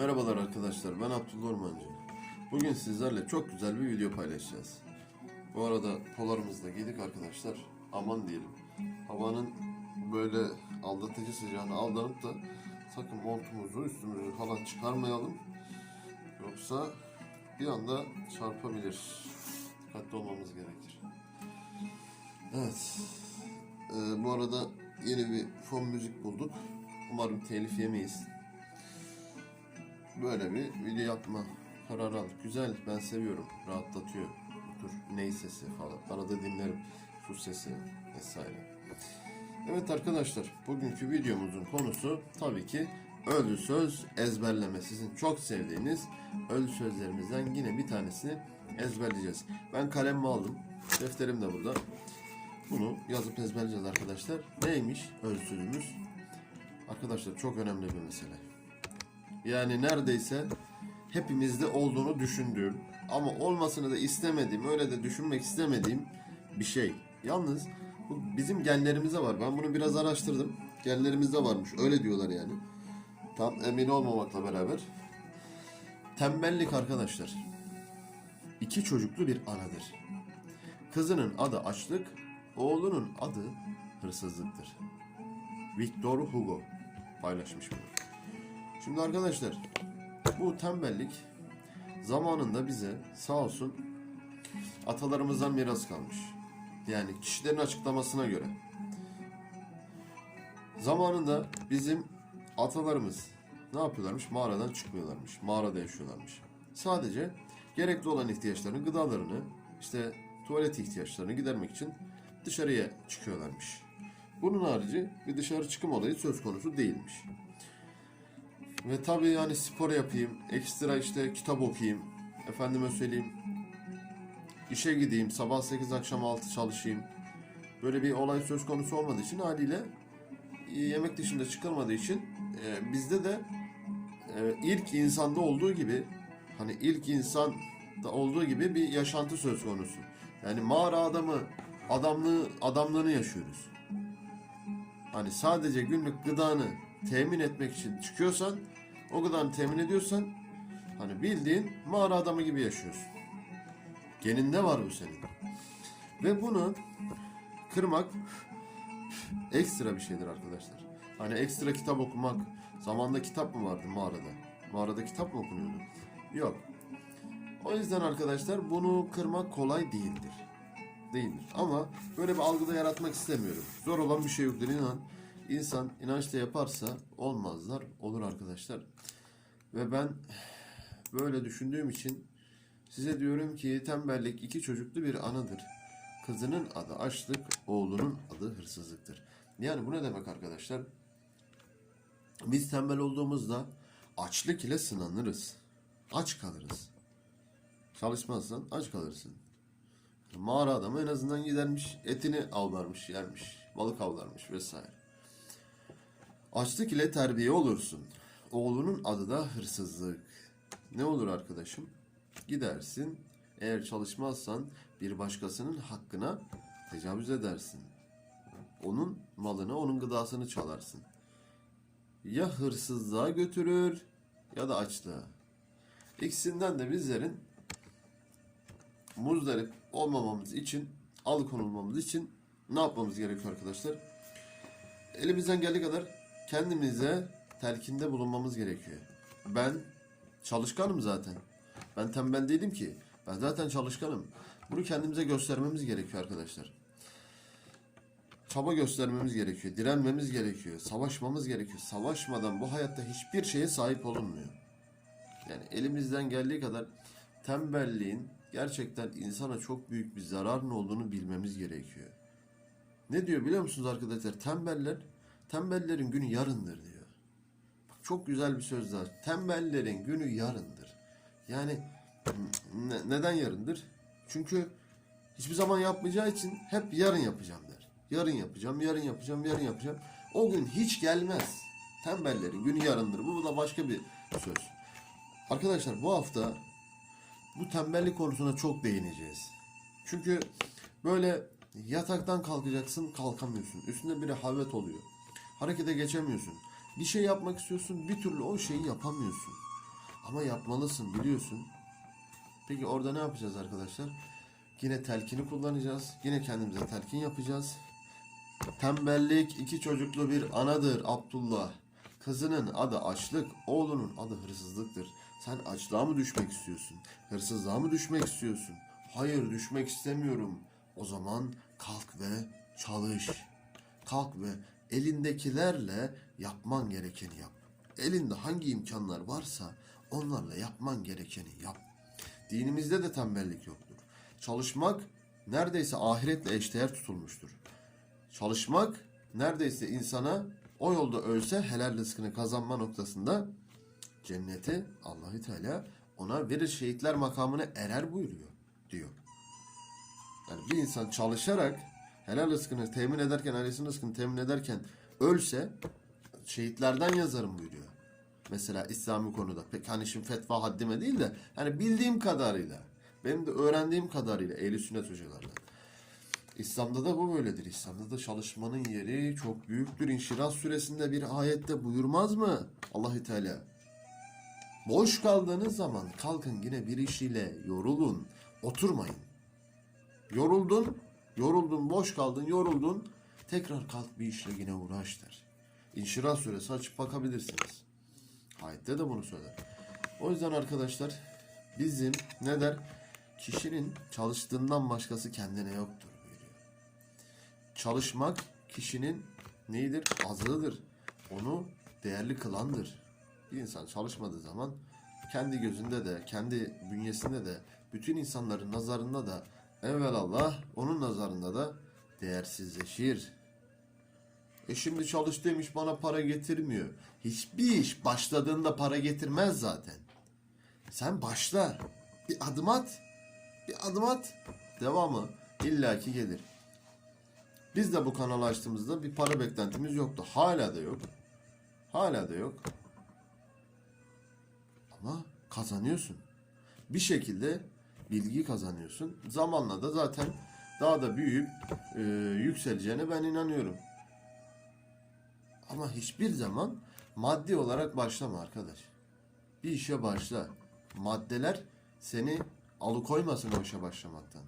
Merhabalar arkadaşlar, ben Abdullah Ormancı. Bugün sizlerle çok güzel bir video paylaşacağız. Bu arada polarımızı da giydik arkadaşlar. Aman diyelim. Havanın böyle aldatıcı sıcağına aldanıp da sakın montumuzu, üstümüzü falan çıkarmayalım. Yoksa bir anda çarpabilir. Dikkatli olmamız gerekir. Evet. Ee, bu arada yeni bir fon müzik bulduk. Umarım telif yemeyiz böyle bir video yapma kararı aldık. Güzel, ben seviyorum. Rahatlatıyor. Bu tür ney sesi falan. Arada dinlerim. Su sesi vesaire. Evet arkadaşlar, bugünkü videomuzun konusu tabii ki ölü söz ezberleme. Sizin çok sevdiğiniz ölü sözlerimizden yine bir tanesini ezberleyeceğiz. Ben kalemimi aldım. Defterim de burada. Bunu yazıp ezberleyeceğiz arkadaşlar. Neymiş ölü sözümüz? Arkadaşlar çok önemli bir mesele. Yani neredeyse hepimizde olduğunu düşündüğüm ama olmasını da istemediğim, öyle de düşünmek istemediğim bir şey. Yalnız bu bizim genlerimize var. Ben bunu biraz araştırdım. Genlerimizde varmış. Öyle diyorlar yani. Tam emin olmamakla beraber. Tembellik arkadaşlar. İki çocuklu bir anadır. Kızının adı açlık, oğlunun adı hırsızlıktır. Victor Hugo paylaşmış bunu. Şimdi arkadaşlar bu tembellik zamanında bize sağ olsun atalarımızdan miras kalmış. Yani kişilerin açıklamasına göre. Zamanında bizim atalarımız ne yapıyorlarmış? Mağaradan çıkmıyorlarmış. Mağarada yaşıyorlarmış. Sadece gerekli olan ihtiyaçlarını, gıdalarını, işte tuvalet ihtiyaçlarını gidermek için dışarıya çıkıyorlarmış. Bunun harici bir dışarı çıkım olayı söz konusu değilmiş. Ve tabii yani spor yapayım, ekstra işte kitap okuyayım, efendime söyleyeyim, işe gideyim, sabah 8 akşam 6 çalışayım. Böyle bir olay söz konusu olmadığı için haliyle e, yemek dışında çıkılmadığı için e, bizde de e, ilk insanda olduğu gibi hani ilk insan da olduğu gibi bir yaşantı söz konusu. Yani mağara adamı adamlığı adamlığını yaşıyoruz. Hani sadece günlük gıdanı temin etmek için çıkıyorsan, o gıdanı temin ediyorsan hani bildiğin mağara adamı gibi yaşıyorsun. Geninde var bu senin. Ve bunu kırmak ekstra bir şeydir arkadaşlar. Hani ekstra kitap okumak, zamanda kitap mı vardı mağarada? Mağarada kitap mı okunuyordu? Yok. O yüzden arkadaşlar bunu kırmak kolay değildir. Değildir. Ama böyle bir algıda yaratmak istemiyorum. Zor olan bir şey yoktur inan. İnsan inançla yaparsa olmazlar, olur arkadaşlar. Ve ben böyle düşündüğüm için size diyorum ki tembellik iki çocuklu bir anadır. Kızının adı açlık, oğlunun adı hırsızlıktır. Yani bu ne demek arkadaşlar? Biz tembel olduğumuzda açlık ile sınanırız. Aç kalırız. Çalışmazsan aç kalırsın. Mağara adamı en azından gidermiş, etini avlarmış, yermiş, balık avlarmış vesaire. Açlık ile terbiye olursun. Oğlunun adı da hırsızlık. Ne olur arkadaşım? Gidersin, eğer çalışmazsan bir başkasının hakkına tecavüz edersin. Onun malını, onun gıdasını çalarsın. Ya hırsızlığa götürür ya da açlığa. İkisinden de bizlerin muzdarip olmamamız için, alıkonulmamız için ne yapmamız gerekiyor arkadaşlar? Elimizden geldiği kadar kendimize telkinde bulunmamız gerekiyor. Ben çalışkanım zaten. Ben tembel değilim ki. Ben zaten çalışkanım. Bunu kendimize göstermemiz gerekiyor arkadaşlar. Çaba göstermemiz gerekiyor. Direnmemiz gerekiyor. Savaşmamız gerekiyor. Savaşmadan bu hayatta hiçbir şeye sahip olunmuyor. Yani elimizden geldiği kadar tembelliğin gerçekten insana çok büyük bir zararın olduğunu bilmemiz gerekiyor. Ne diyor biliyor musunuz arkadaşlar? Tembeller, tembellerin günü yarındır diyor. Bak çok güzel bir söz daha. Tembellerin günü yarındır. Yani ne- neden yarındır? Çünkü hiçbir zaman yapmayacağı için hep yarın yapacağım der. Yarın yapacağım, yarın yapacağım, yarın yapacağım. O gün hiç gelmez. Tembellerin günü yarındır. Bu da başka bir söz. Arkadaşlar bu hafta bu tembellik konusuna çok değineceğiz. Çünkü böyle yataktan kalkacaksın kalkamıyorsun. Üstünde bir havet oluyor. Harekete geçemiyorsun. Bir şey yapmak istiyorsun bir türlü o şeyi yapamıyorsun. Ama yapmalısın biliyorsun. Peki orada ne yapacağız arkadaşlar? Yine telkini kullanacağız. Yine kendimize telkin yapacağız. Tembellik iki çocuklu bir anadır Abdullah. Kızının adı açlık, oğlunun adı hırsızlıktır. Sen açlığa mı düşmek istiyorsun? Hırsızlığa mı düşmek istiyorsun? Hayır düşmek istemiyorum. O zaman kalk ve çalış. Kalk ve elindekilerle yapman gerekeni yap. Elinde hangi imkanlar varsa onlarla yapman gerekeni yap. Dinimizde de tembellik yoktur. Çalışmak neredeyse ahiretle eşdeğer tutulmuştur. Çalışmak neredeyse insana o yolda ölse helal rızkını kazanma noktasında cenneti Allahü Teala ona verir şehitler makamına erer buyuruyor diyor. Yani bir insan çalışarak helal rızkını temin ederken, ailesinin rızkını temin ederken ölse şehitlerden yazarım buyuruyor. Mesela İslami konuda pek hani şimdi fetva haddime değil de hani bildiğim kadarıyla benim de öğrendiğim kadarıyla ehli sünnet hocalardan. İslam'da da bu böyledir. İslam'da da çalışmanın yeri çok büyüktür. İnşirah suresinde bir ayette buyurmaz mı Allahü Teala? Boş kaldığınız zaman kalkın yine bir iş ile yorulun. Oturmayın. Yoruldun, yoruldun, boş kaldın, yoruldun. Tekrar kalk bir işle yine uğraş der. İnşirah suresi açıp bakabilirsiniz. Ayette de bunu söyler. O yüzden arkadaşlar bizim ne der? Kişinin çalıştığından başkası kendine yoktur buyuruyor. Çalışmak kişinin neyidir? Azığıdır. Onu değerli kılandır. Bir insan çalışmadığı zaman kendi gözünde de, kendi bünyesinde de, bütün insanların nazarında da evvelallah onun nazarında da değersizleşir. E şimdi çalıştığım iş bana para getirmiyor. Hiçbir iş başladığında para getirmez zaten. Sen başla. Bir adım at. Bir adım at. Devamı illaki gelir. Biz de bu kanalı açtığımızda bir para beklentimiz yoktu. Hala da yok. Hala da yok. Ama kazanıyorsun. Bir şekilde bilgi kazanıyorsun. Zamanla da zaten daha da büyüyüp e, yükseleceğine ben inanıyorum. Ama hiçbir zaman maddi olarak başlama arkadaş. Bir işe başla. Maddeler seni alıkoymasın o işe başlamaktan.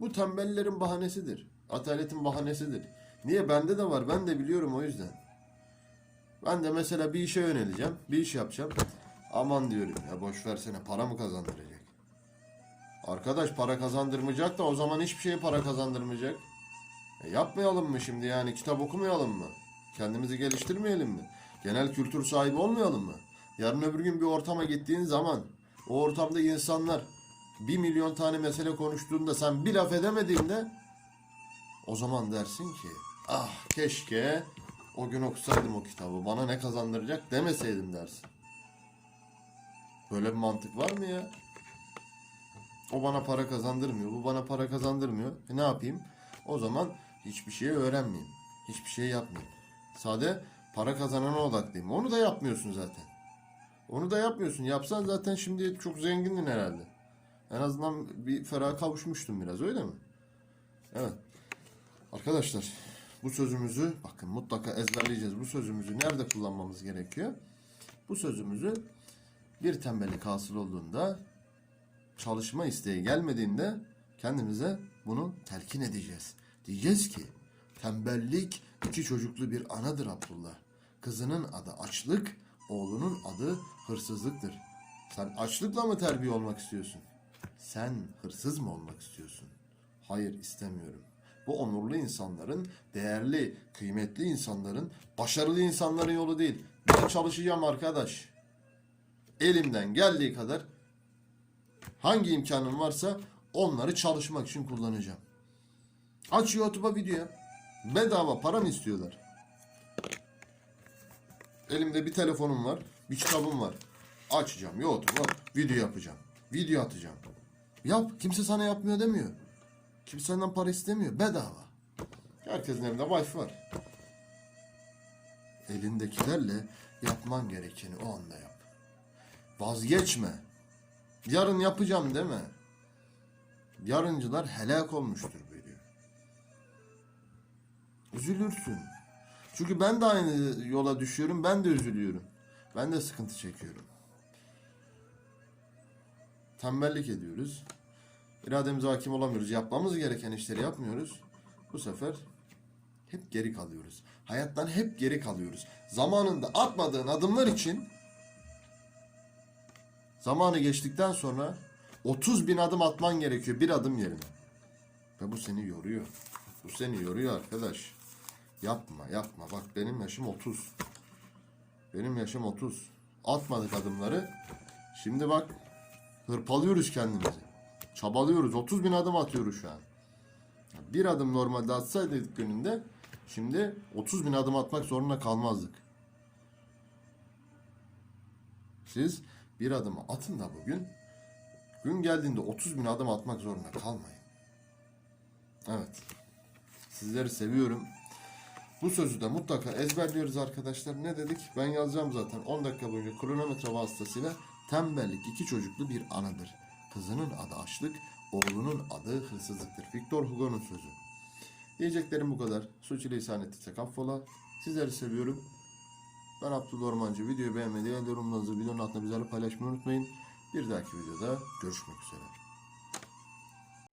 Bu tembellerin bahanesidir. Ataletin bahanesidir. Niye? Bende de var. Ben de biliyorum o yüzden. Ben de mesela bir işe yöneleceğim. Bir iş yapacağım. Aman diyorum ya boş versene para mı kazandıracak? Arkadaş para kazandırmayacak da o zaman hiçbir şeye para kazandırmayacak. E yapmayalım mı şimdi yani kitap okumayalım mı? Kendimizi geliştirmeyelim mi? Genel kültür sahibi olmayalım mı? Yarın öbür gün bir ortama gittiğin zaman o ortamda insanlar bir milyon tane mesele konuştuğunda sen bir laf edemediğinde o zaman dersin ki ah keşke o gün okusaydım o kitabı bana ne kazandıracak demeseydim dersin. Böyle bir mantık var mı ya? O bana para kazandırmıyor, bu bana para kazandırmıyor. E ne yapayım? O zaman hiçbir şey öğrenmeyeyim. Hiçbir şey yapmayayım. Sade para kazanana odaklıyım. Onu da yapmıyorsun zaten. Onu da yapmıyorsun. Yapsan zaten şimdi çok zengindin herhalde. En azından bir ferah kavuşmuştun biraz öyle mi? Evet. Arkadaşlar bu sözümüzü bakın mutlaka ezberleyeceğiz. Bu sözümüzü nerede kullanmamız gerekiyor? Bu sözümüzü bir tembellik hasıl olduğunda çalışma isteği gelmediğinde kendimize bunu telkin edeceğiz. Diyeceğiz ki tembellik iki çocuklu bir anadır Abdullah. Kızının adı açlık, oğlunun adı hırsızlıktır. Sen açlıkla mı terbiye olmak istiyorsun? Sen hırsız mı olmak istiyorsun? Hayır istemiyorum. Bu onurlu insanların, değerli, kıymetli insanların, başarılı insanların yolu değil. Ben çalışacağım arkadaş. Elimden geldiği kadar hangi imkanım varsa onları çalışmak için kullanacağım. Aç YouTube'a video. Bedava para mı istiyorlar? Elimde bir telefonum var, bir kitabım var. Açacağım YouTube'a video yapacağım. Video atacağım. Yap. Kimse sana yapmıyor demiyor. Kimse senden para istemiyor. Bedava. Herkesin evinde wifi var. Elindekilerle yapman gerekeni o anda yap. Vazgeçme. Yarın yapacağım deme. Yarıncılar helak olmuştur buyuruyor. Üzülürsün. Çünkü ben de aynı yola düşüyorum. Ben de üzülüyorum. Ben de sıkıntı çekiyorum. tembellik ediyoruz. İrademize hakim olamıyoruz. Yapmamız gereken işleri yapmıyoruz. Bu sefer hep geri kalıyoruz. Hayattan hep geri kalıyoruz. Zamanında atmadığın adımlar için zamanı geçtikten sonra 30 bin adım atman gerekiyor bir adım yerine. Ve bu seni yoruyor. Bu seni yoruyor arkadaş. Yapma yapma. Bak benim yaşım 30. Benim yaşım 30. Atmadık adımları. Şimdi bak hırpalıyoruz kendimizi. Çabalıyoruz. 30 bin adım atıyoruz şu an. Bir adım normalde atsaydık gününde şimdi 30 bin adım atmak zorunda kalmazdık. Siz bir adımı atın da bugün gün geldiğinde 30 bin adım atmak zorunda kalmayın. Evet. Sizleri seviyorum. Bu sözü de mutlaka ezberliyoruz arkadaşlar. Ne dedik? Ben yazacağım zaten 10 dakika boyunca kronometre vasıtasıyla tembellik iki çocuklu bir anıdır. Kızının adı açlık, oğlunun adı hırsızlıktır. Victor Hugo'nun sözü. Diyeceklerim bu kadar. Suç ile ihsan ettiysek affola. Sizleri seviyorum. Ben Abdullah Ormancı. Videoyu beğenmeyi, yorumlarınızı videonun altına bizlerle paylaşmayı unutmayın. Bir dahaki videoda görüşmek üzere.